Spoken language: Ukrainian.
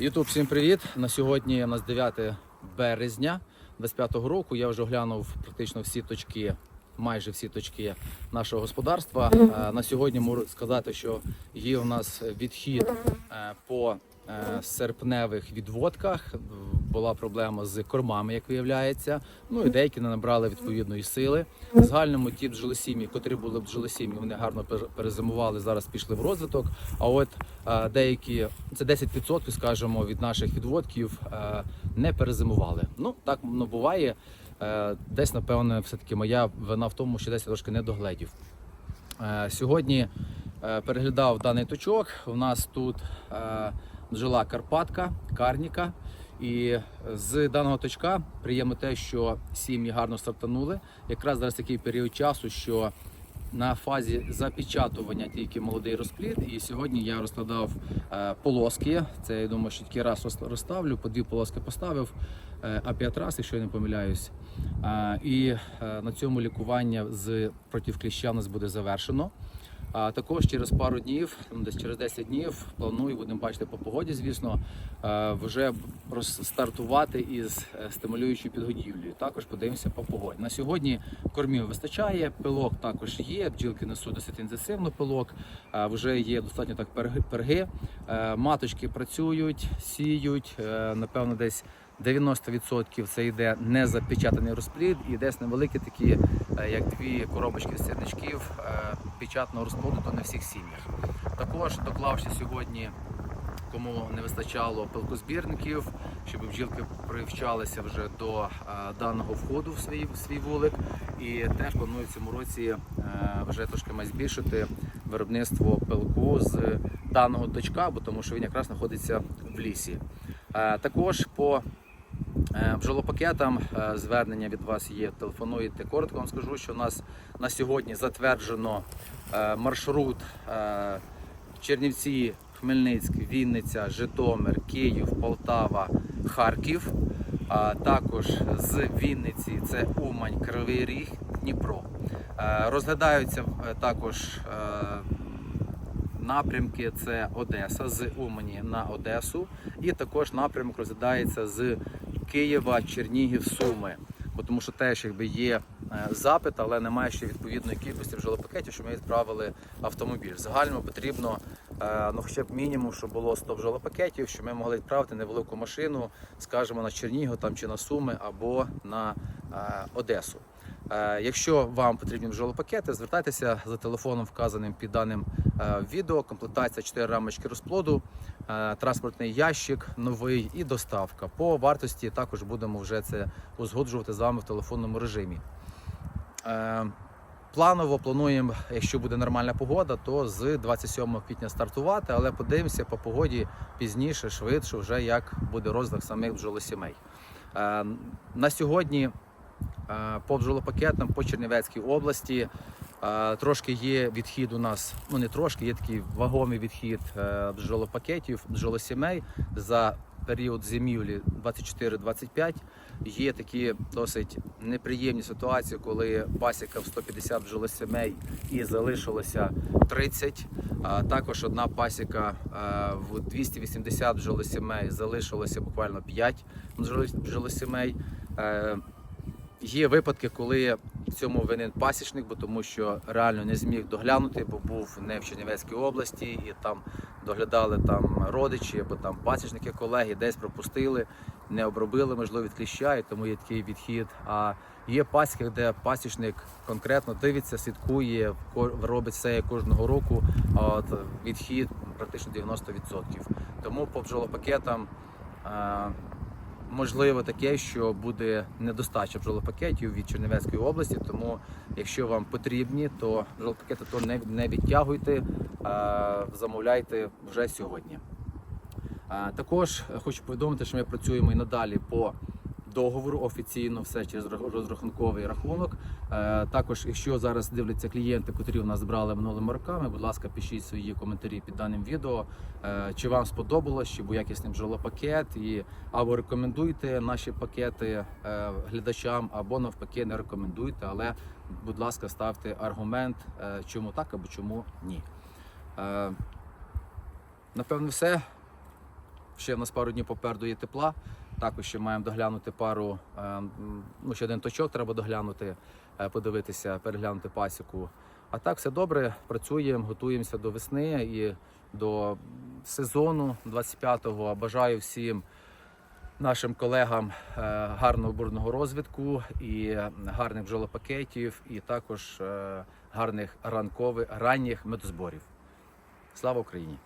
Ютуб, всім привіт! На сьогодні у нас 9 березня 25-го року. Я вже оглянув практично всі точки, майже всі точки нашого господарства. Е, На сьогодні можу сказати, що є у нас відхід е, по серпневих відводках. Була проблема з кормами, як виявляється. Ну і деякі не набрали відповідної сили. В загальному ті бджолосім'ї, котрі були бджолосім'ї, вони гарно перезимували, зараз пішли в розвиток. А от е, деякі, це 10%, скажімо, від наших відводків е, не перезимували. Ну так ну, буває. Е, Десь, напевно, все-таки моя вина в тому, що десь я трошки не догледів. Е, Сьогодні е, переглядав даний точок. У нас тут е, бджола Карпатка, Карніка. І з даного точка приємно те, що сім'ї гарно стартанули. Якраз зараз такий період часу, що на фазі запечатування тільки молодий розплід. І сьогодні я розкладав е, полоски. Це я думаю, що тільки раз розставлю, по дві полоски поставив, е, а п'ять раз, якщо я не помиляюсь. Е, і е, на цьому лікування з проти кліща у нас буде завершено. А також через пару днів, ну, десь через 10 днів, планую, будемо бачити по погоді, звісно, е, вже розстартувати із е, стимулюючою підгодівлею. Також подивимося по погоді. На сьогодні кормів вистачає, пилок також є. Бджілки несуть досить інтенсивно пилок. Вже є достатньо так перги. Е, Маточки працюють, сіють. Напевно, десь 90% це йде незапечатаний розплід і десь невеликі такі, як дві коробочки з е, печатного розплоду, не всіх сім'ях. Також доклавши сьогодні, кому не вистачало пилкозбірників, щоб бджілки привчалися вже до е, даного входу в свій, в свій вулик. І теж планую в цьому році е, вже трошки має збільшити виробництво пилку з даного точка, бо тому що він якраз знаходиться в лісі. Е, Також по Е, Бджолопакетам е, звернення від вас є. Телефонуєте. Коротко вам скажу, що у нас на сьогодні затверджено е, маршрут е, Чернівці, Хмельницьк, Вінниця, Житомир, Київ, Полтава, Харків. А також з Вінниці це Умань, Кривий Ріг, Дніпро. Е, Розглядаються е, також е, напрямки це Одеса з Умані на Одесу, і також напрямок розглядається з Києва, Чернігів, Суми. Бо тому що теж якби є е, запит, але немає ще відповідної кількості бджолопакетів, щоб ми відправили автомобіль. Загально потрібно е, ну, хоча б мінімум, щоб було 100 жилопакетів, щоб ми могли відправити невелику машину, скажімо, на Чернігів там, чи на Суми або на е, Одесу. Е, Якщо вам потрібні бджолопакети, звертайтеся за телефоном, вказаним під даним е, відео. Комплектація 4 рамочки розплоду, е, транспортний ящик новий і доставка. По вартості також будемо вже це узгоджувати з вами в телефонному режимі. Планово плануємо, якщо буде нормальна погода, то з 27 квітня стартувати, але подивимося по погоді пізніше, швидше, вже як буде розвиток самих бджолосімей. На сьогодні по бджолопакетам по Чернівецькій області е, трошки є відхід у нас, ну не трошки, є такий вагомий відхід е, бджолопакетів, бджолосімей за період зимівлі 24-25. Є такі досить неприємні ситуації, коли пасіка в 150 бджолосімей і залишилося 30. А також одна пасіка е, в 280 бджолосімей залишилося буквально 5 бджоло- бджолосімей. Е, Є випадки, коли в цьому винен пасічник, бо тому що реально не зміг доглянути, бо був не в Чернівецькій області, і там доглядали там родичі або там пасічники, колеги, десь пропустили, не обробили, можливо, від кліща, і тому є такий відхід. А є пасіки, де пасічник конкретно дивиться, слідкує, робить все кожного року. А от відхід практично 90%. Тому по бджолопакетам. Можливо таке, що буде недостача бджолопакетів від Чернівецької області. Тому, якщо вам потрібні, то бджолопакети то не, не відтягуйте, а замовляйте вже сьогодні. А, Також хочу повідомити, що ми працюємо і надалі по договору офіційно, все через розрахунковий рахунок. Е, Також, якщо зараз дивляться клієнти, котрі у нас брали минулими роками, будь ласка, пишіть свої коментарі під даним відео. Е, Чи вам сподобалось, чи був якісний бджолопакет, і або рекомендуйте наші пакети е, глядачам, або навпаки не рекомендуйте. Але, будь ласка, ставте аргумент, чому так або чому ні. Напевно, все. ще в нас пару днів попереду є тепла. Також ще маємо доглянути пару, е, ну ще один точок треба доглянути, е, подивитися, переглянути пасіку. А так все добре, працюємо, готуємося до весни і до сезону 25-го. Бажаю всім нашим колегам е, гарного бурного розвитку і гарних бджолопакетів, і також гарних ранкових ранніх медозборів. Слава Україні!